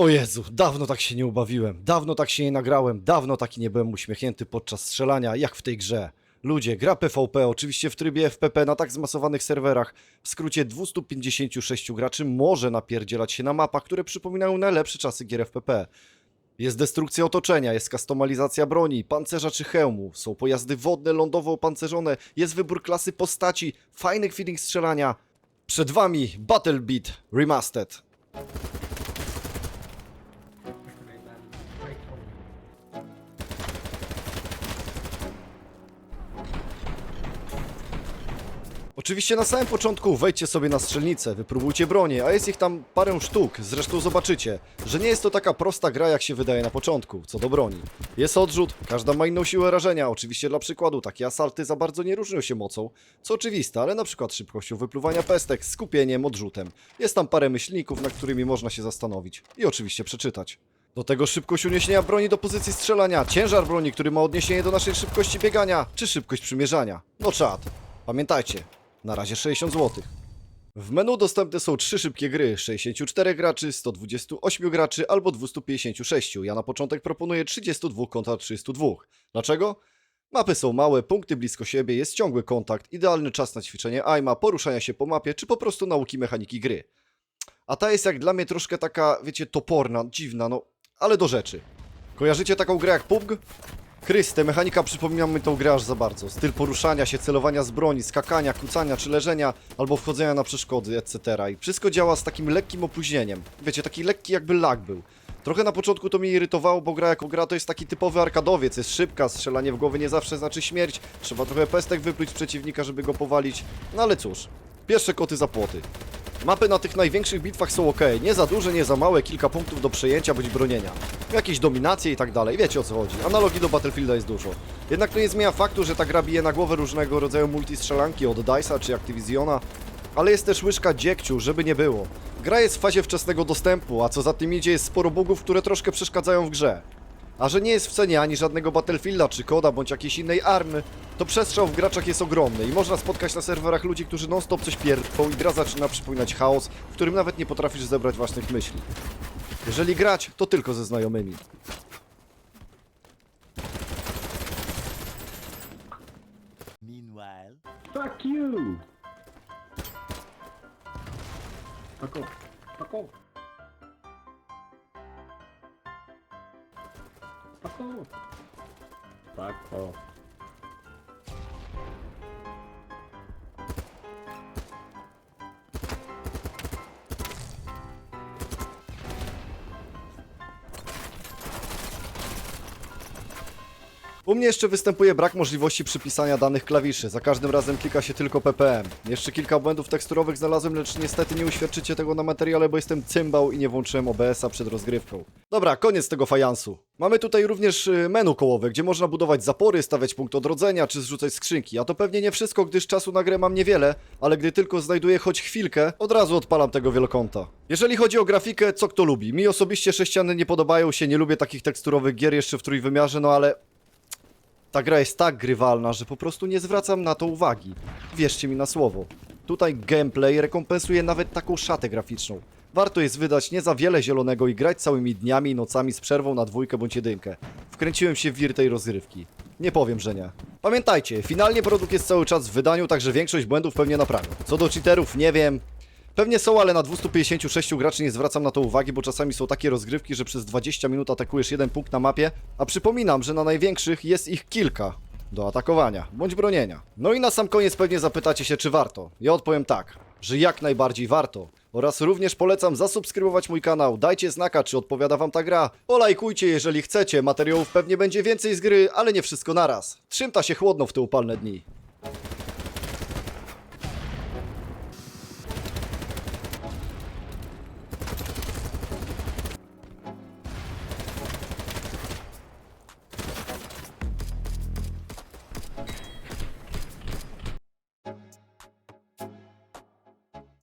O Jezu, dawno tak się nie ubawiłem, dawno tak się nie nagrałem, dawno taki nie byłem uśmiechnięty podczas strzelania, jak w tej grze. Ludzie, gra PvP, oczywiście w trybie FPP na tak zmasowanych serwerach. W skrócie 256 graczy może napierdzielać się na mapach, które przypominają najlepsze czasy gier FPP. Jest destrukcja otoczenia, jest kastomalizacja broni, pancerza czy hełmu, są pojazdy wodne, lądowo opancerzone, jest wybór klasy postaci, fajny feeling strzelania. Przed wami Battle Beat Remastered. Oczywiście na samym początku wejdźcie sobie na strzelnicę, wypróbujcie bronię, a jest ich tam parę sztuk, zresztą zobaczycie, że nie jest to taka prosta gra jak się wydaje na początku, co do broni. Jest odrzut, każda ma inną siłę rażenia, oczywiście dla przykładu takie asalty za bardzo nie różnią się mocą, co oczywiste, ale na przykład szybkością wypluwania pestek, skupieniem, odrzutem. Jest tam parę myślników, na którymi można się zastanowić i oczywiście przeczytać. Do tego szybkość uniesienia broni do pozycji strzelania, ciężar broni, który ma odniesienie do naszej szybkości biegania, czy szybkość przymierzania. No czad. Pamiętajcie, na razie 60 zł. W menu dostępne są trzy szybkie gry: 64 graczy, 128 graczy albo 256. Ja na początek proponuję 32 kontra 32. Dlaczego? Mapy są małe, punkty blisko siebie, jest ciągły kontakt, idealny czas na ćwiczenie aima, poruszania się po mapie, czy po prostu nauki mechaniki gry. A ta jest jak dla mnie troszkę taka, wiecie, toporna, dziwna, no, ale do rzeczy. Kojarzycie taką grę jak PUBG? Chryste, mechanika przypomina mi tą grę aż za bardzo. Styl poruszania się, celowania z broni, skakania, kucania czy leżenia, albo wchodzenia na przeszkody, etc. I wszystko działa z takim lekkim opóźnieniem. Wiecie, taki lekki jakby lag był. Trochę na początku to mnie irytowało, bo gra jako gra to jest taki typowy arkadowiec, jest szybka, strzelanie w głowy nie zawsze znaczy śmierć, trzeba trochę pestek wypluć przeciwnika, żeby go powalić. No ale cóż, pierwsze koty za płoty. Mapy na tych największych bitwach są ok, nie za duże, nie za małe, kilka punktów do przejęcia bądź bronienia. Jakieś dominacje i tak dalej, wiecie o co chodzi. Analogii do Battlefielda jest dużo. Jednak to nie zmienia faktu, że ta gra bije na głowę różnego rodzaju multistrzelanki od DICE'a czy Activisiona, ale jest też łyżka dziegciu, żeby nie było. Gra jest w fazie wczesnego dostępu, a co za tym idzie jest sporo bugów, które troszkę przeszkadzają w grze. A że nie jest w cenie ani żadnego Battlefielda, czy Koda, bądź jakiejś innej army, to przestrzał w graczach jest ogromny i można spotkać na serwerach ludzi, którzy non-stop coś pierdolą i gra zaczyna przypominać chaos, w którym nawet nie potrafisz zebrać własnych myśli. Jeżeli grać, to tylko ze znajomymi. Meanwhile, Fuck you! Fuck off. Fuck off. Fuck off. U mnie jeszcze występuje brak możliwości przypisania danych klawiszy. Za każdym razem klika się tylko ppm. Jeszcze kilka błędów teksturowych znalazłem, lecz niestety nie uświadczycie tego na materiale, bo jestem cymbał i nie włączyłem OBS-a przed rozgrywką. Dobra, koniec tego fajansu. Mamy tutaj również y, menu kołowe, gdzie można budować zapory, stawiać punkt odrodzenia czy zrzucać skrzynki. A to pewnie nie wszystko, gdyż czasu na grę mam niewiele, ale gdy tylko znajduję choć chwilkę, od razu odpalam tego wielokąta. Jeżeli chodzi o grafikę, co kto lubi? Mi osobiście sześciany nie podobają się, nie lubię takich teksturowych gier jeszcze w trójwymiarze, no ale ta gra jest tak grywalna, że po prostu nie zwracam na to uwagi. Wierzcie mi na słowo. Tutaj gameplay rekompensuje nawet taką szatę graficzną. Warto jest wydać nie za wiele zielonego i grać całymi dniami i nocami z przerwą na dwójkę bądź jedynkę. Wkręciłem się w wir tej rozrywki. Nie powiem, że nie. Pamiętajcie, finalnie produkt jest cały czas w wydaniu, także większość błędów pewnie naprawią. Co do cheaterów, nie wiem. Pewnie są, ale na 256 graczy nie zwracam na to uwagi, bo czasami są takie rozgrywki, że przez 20 minut atakujesz jeden punkt na mapie, a przypominam, że na największych jest ich kilka do atakowania bądź bronienia. No i na sam koniec pewnie zapytacie się, czy warto. Ja odpowiem tak, że jak najbardziej warto. Oraz również polecam zasubskrybować mój kanał, dajcie znaka, czy odpowiada wam ta gra. Polajkujcie, jeżeli chcecie, materiałów pewnie będzie więcej z gry, ale nie wszystko naraz. Trzymta się chłodno w te upalne dni.